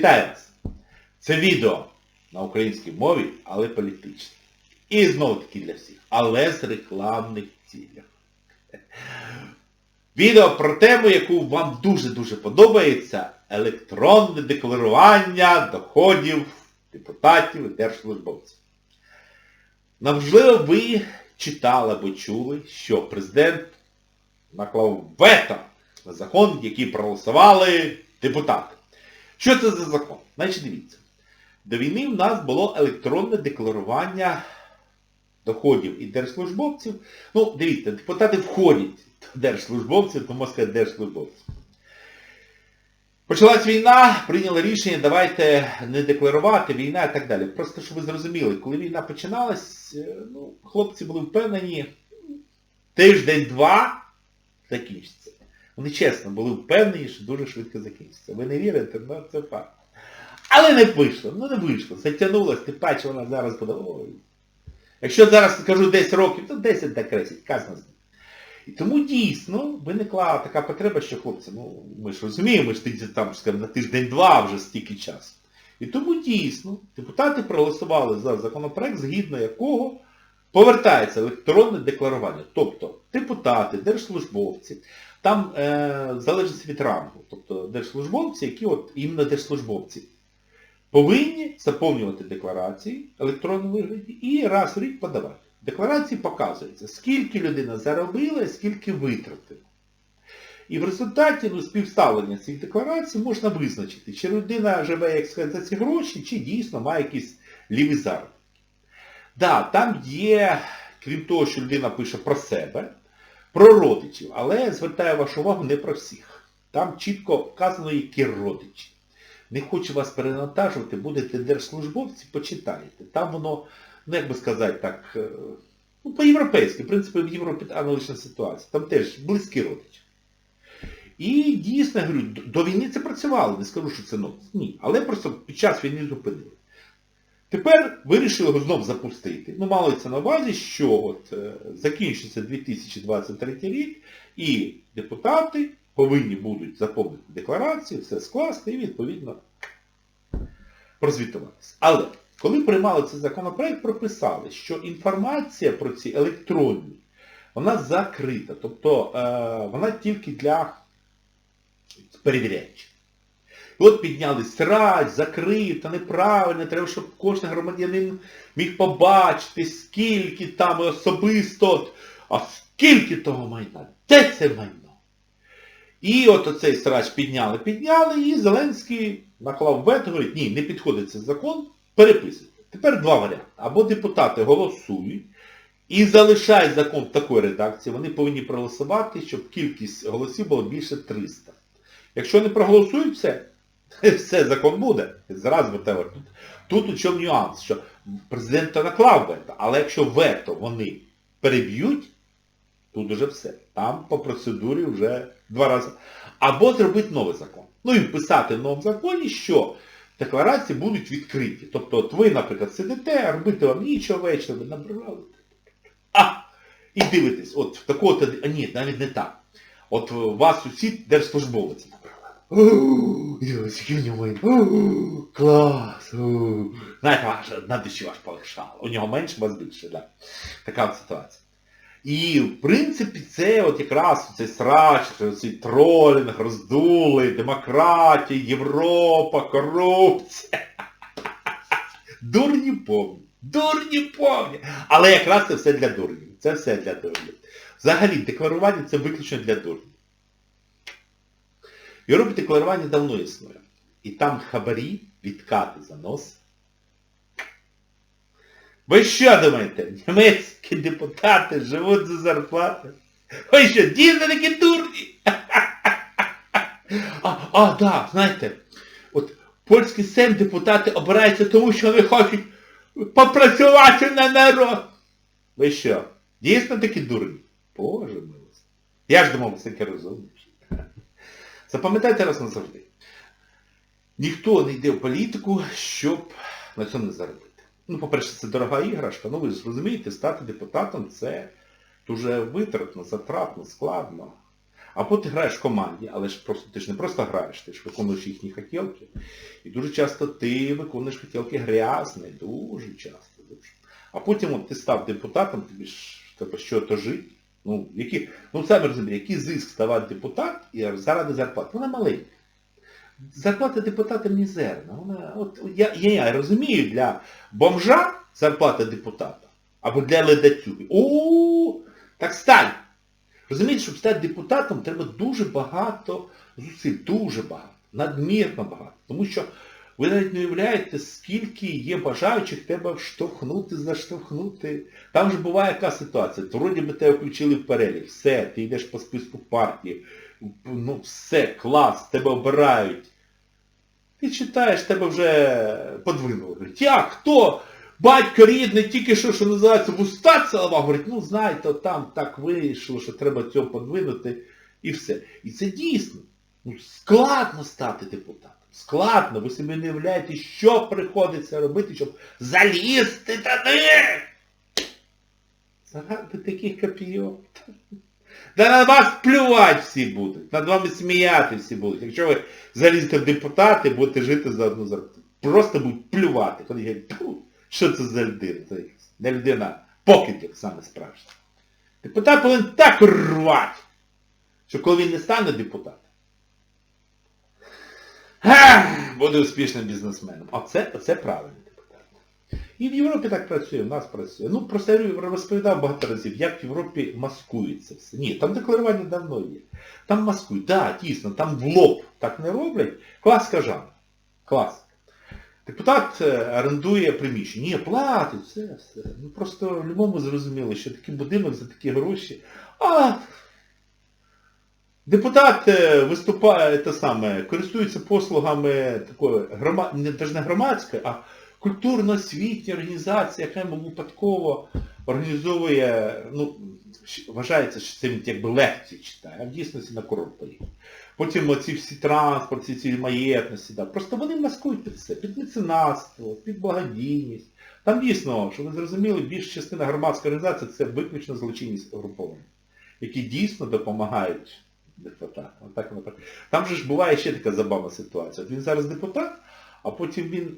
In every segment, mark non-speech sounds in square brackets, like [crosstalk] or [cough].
Вітаю вас! Це відео на українській мові, але політичне. І знову таки для всіх, але з рекламних цілях. Відео про тему, яку вам дуже-дуже подобається, електронне декларування доходів депутатів і держслужбовців. Можливо, ви читали або чули, що президент наклав вето на закон, який проголосували депутати. Що це за закон? Значить, дивіться. До війни в нас було електронне декларування доходів і держслужбовців. Ну, дивіться, депутати входять до держслужбовців, тому сказати держслужбовців. Почалась війна, прийняли рішення, давайте не декларувати, війна і так далі. Просто щоб ви зрозуміли, коли війна починалась, е, ну, хлопці були впевнені, тиждень-два закінчиться. Вони чесно були впевнені, що дуже швидко закінчиться. Ви не вірите, ну це факт. Але не вийшло, ну не вийшло. Затягнулося, ти бачиш, вона зараз буде. Якщо зараз скажу 10 років, то 10 так кресить, казно з ним. І тому дійсно виникла така потреба, що хлопці, ну ми ж розуміємо, тоді там скажімо, на тиждень-два вже стільки часу. І тому дійсно депутати проголосували за законопроект, згідно якого повертається електронне декларування. Тобто депутати, держслужбовці, там е, залежить від рангу. Тобто держслужбовці, які от іменно держслужбовці, повинні заповнювати декларації в електронному вигляді і раз в рік подавати. Декларації показується, скільки людина заробила і скільки витратила. І в результаті ну, співставлення цих декларацій можна визначити, чи людина живе, як сказати, за ці гроші, чи дійсно має якісь ліві заробітки. Да, там є, крім того, що людина пише про себе, про родичів, але звертаю вашу увагу не про всіх. Там чітко вказано, які родичі. Не хочу вас перенатажувати, будете держслужбовці, почитайте. Там воно, ну як би сказати так, е, ну по-європейськи, в принципі, в Європі аналогічна ситуація. Там теж близькі родичі. І дійсно, я говорю, до- війни це працювало, не скажу, що це ну, ні. Але просто під час війни зупинили. Тепер вирішили його знов запустити. Ну, мали це на увазі, що от е, закінчиться 2023 рік, і депутати повинні будуть заповнити декларацію, все скласти і відповідно прозвітуватися. Але коли приймали цей законопроект, прописали, що інформація про ці електронні, вона закрита. Тобто е, вона тільки для перевіряючих. От підняли срач, закрита, неправильно, треба, щоб кожен громадянин міг побачити, скільки там особисто, а скільки того майна, де це майно. І от оцей срач підняли, підняли, і Зеленський наклав вето, говорить, ні, не підходить цей закон, переписуйте. Тепер два варіанти. Або депутати голосують і залишають закон в такої редакції, вони повинні проголосувати, щоб кількість голосів було більше 300. Якщо не проголосують все, [laughs] все, закон буде. Зразу тебе. Тут, тут у чому нюанс, що президент наклав вето, але якщо вето вони переб'ють, тут уже все. Там по процедурі вже два рази. Або зробити новий закон. Ну і вписати в новому законі, що декларації будуть відкриті. Тобто от ви, наприклад, сидите, а робити вам нічого вечора, ви набрали. А! І дивитесь, от в такого-то... А ні, навіть не так. От у вас сусід держслужбовець. Майно. О, Клас. Знаєте, ваш, на душі ваш полегшало. У нього менше, вас більше, да. Така от ситуація. І, в принципі, це от якраз цей срач, цей тролінг, роздули, демократія, Європа, корупція. Дурні повні. Дурні повні. Але якраз це все для дурнів. Це все для дурнів. Взагалі, декларування це виключно для дурнів. Європі декларування давно існує. І там хабарі, відкати за нос. Ви що думаєте? Німецькі депутати живуть за зарплату? Ви що, дійсно такі дурні? А, а, да, знаєте, от польський сейм депутати обираються тому, що вони хочуть попрацювати на народ. Ви що, дійсно такі дурні? Боже милості. Я ж думав, ви таке розумні. Запам'ятайте раз назавжди. Ніхто не йде в політику, щоб на цьому не заробити. Ну, по-перше, це дорога іграшка. Ну, ви ж розумієте, стати депутатом це дуже витратно, затратно, складно. Або ти граєш в команді, але ж просто ти ж не просто граєш, ти ж виконуєш їхні хотілки. І дуже часто ти виконуєш хотілки грязні, дуже часто. Дуже. А потім от, ти став депутатом, тобі ж треба що-то жити. Ну, які, ну самі розумієте, який зиск ставати депутат і заради зарплати? Вона маленька. Зарплата депутата мізерна. Вона, от, я, я, я розумію, для бомжа зарплата депутата, або для ледацюги. О, так стань! Розумієте, щоб стати депутатом, треба дуже багато зусиль, дуже багато, надмірно багато. Тому що ви навіть не уявляєте, скільки є бажаючих тебе штовхнути, заштовхнути. Там же буває яка ситуація. То вроді би тебе включили в перелік, все, ти йдеш по списку партії, ну все, клас, тебе обирають. Ти читаєш, тебе вже подвинули. Як, хто? Батько рідний, тільки що, що називається, в уста цілував, говорить, ну знаєте, там так вийшло, що треба цього подвинути і все. І це дійсно. Ну, складно стати депутатом. Складно. Ви собі не уявляєте, що приходиться робити, щоб залізти туди. Заради таких копійок. Да на вас плювати всі будуть, над вами сміяти всі будуть. Якщо ви залізете в депутати, будете жити за одну зарплату. Просто будуть плювати. Коли говорять, що це за людина? Це не людина, покидьок саме справжній. Депутат повинен так рвати, що коли він не стане депутатом, буде успішним бізнесменом. Оце, оце правильний депутат. І в Європі так працює, в нас працює. Ну, просто я розповідав багато разів, як в Європі маскується все. Ні, там декларування давно є. Там маскують. Так, да, дійсно, там в лоб так не роблять. Класика жанр. Класика. Депутат е, орендує приміщення. Ні, платить, все, все. Ну просто в любому зрозуміло, що такий будинок за такі гроші. А депутат е, виступає те саме, користується послугами такої грома... не, навіть не громадської, а культурно-освітня організація, яка йому випадково організовує, ну, вважається, що це якби лекції читає, а в дійсності на курорт поїхав. Потім оці всі транспорти, ці маєтності, да. просто вони маскують під це, під меценатство, під благодійність. Там дійсно, щоб ви зрозуміли, більша частина громадської організації це виключно злочинні угруповання, які дійсно допомагають депутатам. Отак, отак. Там же ж буває ще така забавна ситуація. От він зараз депутат, а потім він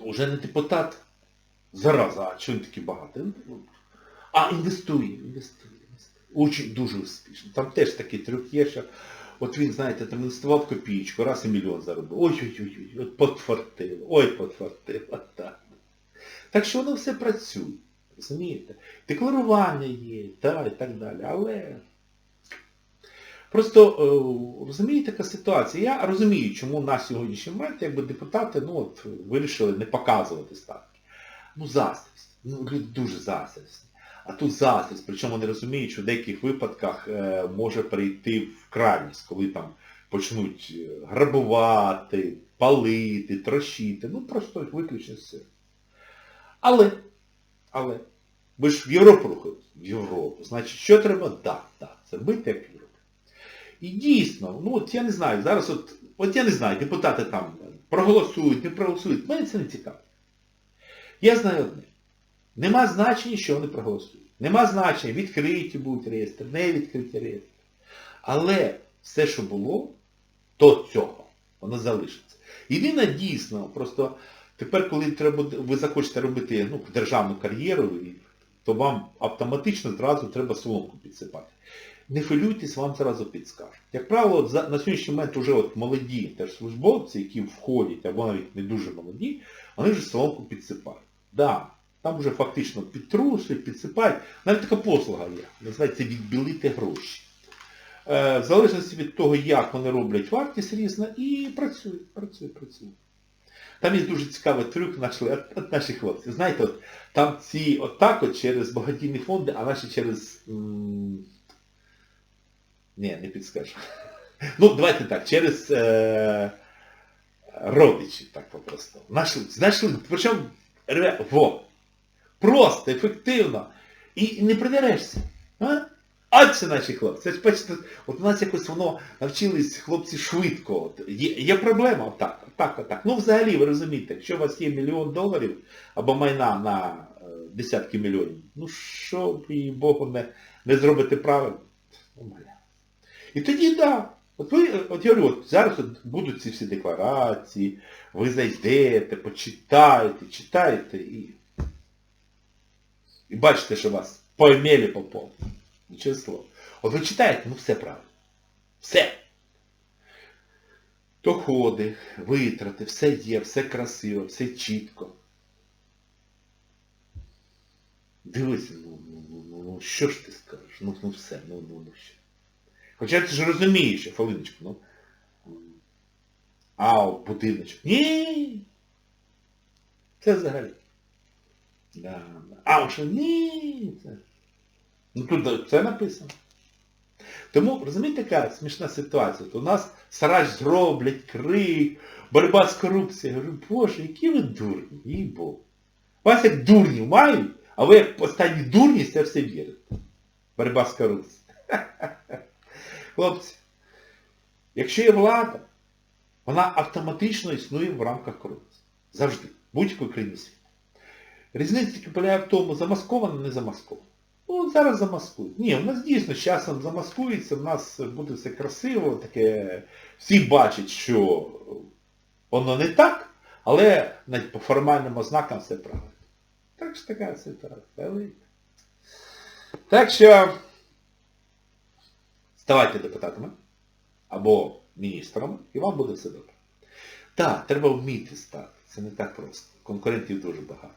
вже не депутат. Зараза, а чого він такий багатий? Ну, А, інвестує, інвестує, інвестує. Очень дуже успішно. Там теж такий трюк є, що от він, знаєте, там інвестував копійку, раз і мільйон заробив. Ой-ой-ой, от подфартило, ой, подфартило. Так. так що воно все працює. Розумієте? Декларування є, та, і так далі. Але просто, е, розумієте, така ситуація. Я розумію, чому на сьогоднішній момент якби депутати ну, от, вирішили не показувати статки. Ну, заздрість. Ну, люди дуже заздрісні. А тут заздрість, причому вони розуміють, що в деяких випадках е, може прийти в крайність, коли там почнуть е, грабувати, палити, трощити, ну просто виключно все. Але, але, ви ж в Європу рухаєте? В Європу. Значить, що треба? Так, так, це бити як. І дійсно, ну от я не знаю, зараз от, от я не знаю, депутати там проголосують, не проголосують, мене це не цікаво. Я знаю одне. Нема значення, що вони проголосують. Нема значення, відкриті будуть реєстри, не відкриті реєстри. Але все, що було, то цього, воно залишиться. Єдине дійсно, просто тепер, коли треба, ви захочете робити ну, державну кар'єру, то вам автоматично зразу треба соломку підсипати. Не хвилюйтесь, вам зразу підскажуть. Як правило, на сьогоднішній момент вже от молоді держслужбовці, які входять, або навіть не дуже молоді, вони вже соломку підсипають. Да, там вже фактично підтрусують, підсипають. Навіть така послуга є. Називається відбілити гроші. Е, в залежності від того, як вони роблять вартість різна, і працюють, працюють, працюють. Там є дуже цікавий трюк наші, от [laughs] наші хлопці. Знаєте, от, там ці отак от через благодійні фонди, а наші через... М ні, не підскажу. [laughs] Ну, давайте так, через е... родичі, так попросту. Нашли, знайшли, причому, во, просто, ефективно. І не придерешся. А? А це наші хлопці. Це ж от у нас якось воно навчились хлопці швидко. От. Є, є проблема, отак, отак, отак. Ну взагалі, ви розумієте, якщо у вас є мільйон доларів або майна на е, десятки мільйонів, ну що ви, Богу, не, не зробите правильно? І тоді, да. От ви, от я говорю, от зараз от будуть ці всі декларації, ви зайдете, почитаєте, читаєте і, і бачите, що вас поймели по повному. Нічого слова. От ви читаєте, ну все правильно. Все. Доходи, витрати, все є, все красиво, все чітко. Дивися, ну, ну, ну, ну, ну що ж ти скажеш? Ну, ну все, ну, ну, ну що. Хоча ти ж розумієш, що, Фалиночку, ну. А, будиночок. Ні. Це взагалі. Да. А що ні. Це... Ну тут це написано. Тому, розумієте, яка смішна ситуація? От у нас срач зроблять, крик, боротьба з корупцією. Я говорю, боже, які ви дурні, їй Бог. Вас як дурнів мають, а ви як останні дурні це все вірите. Боротьба з корупцією. [laughs] Хлопці, якщо є влада, вона автоматично існує в рамках корупції. Завжди. Будь-якої країни світу. Різниця тільки полягає в тому, замасковано, не замасковано. Ну, зараз замаскують. Ні, у нас дійсно з часом замаскується, в нас буде все красиво, таке, всі бачать, що воно не так, але навіть по формальним ознакам все правильно. Так що така ситуація. Так що ставайте депутатами або міністрами, і вам буде все добре. Так, треба вміти стати. Це не так просто. Конкурентів дуже багато.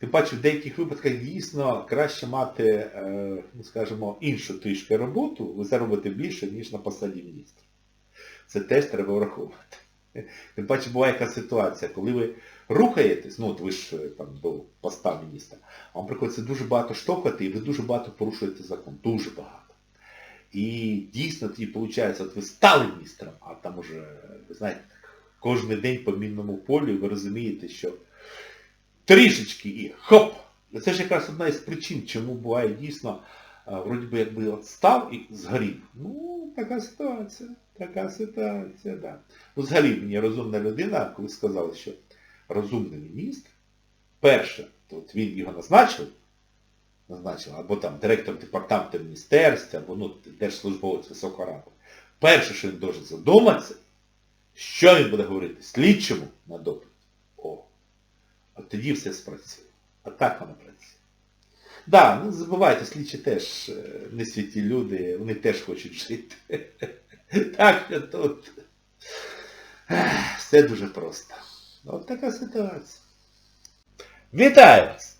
Тим паче в деяких випадках дійсно краще мати, е, ну, скажімо, іншу трішки роботу, ви заробите більше, ніж на посаді міністра. Це теж треба враховувати. Тим паче буває яка ситуація, коли ви рухаєтесь, ну от ви ж е, там до поста міністра, вам приходиться дуже багато штовхати, і ви дуже багато порушуєте закон. Дуже багато. І дійсно тоді виходить, от ви стали міністром, а там уже, ви знаєте, кожен день по мінному полю, ви розумієте, що трішечки і хоп! Це ж якраз одна із причин, чому буває дійсно, вроді би якби от став і згорів. Ну, така ситуація, така ситуація, да. Ну, взагалі мені розумна людина, коли сказали, що розумний міністр, перше, то от він його назначив, назначив, або там директор департаменту міністерства, або ну, держслужбовець високого рангу. Перше, що він дуже задуматися, що він буде говорити слідчому на допит. О, от тоді все спрацює. А так воно працює. Так, да, не забувайте, слідчі теж е, не святі люди, вони теж хочуть жити. [laughs] Так що тут все дуже просто. От така ситуація. Вітаю вас!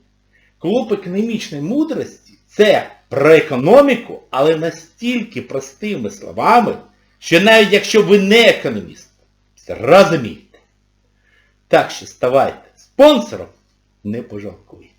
Клуб економічної мудрості це про економіку, але настільки простими словами, що навіть якщо ви не економіст, зрозумієте. Так що ставайте спонсором, не пожалкуйте.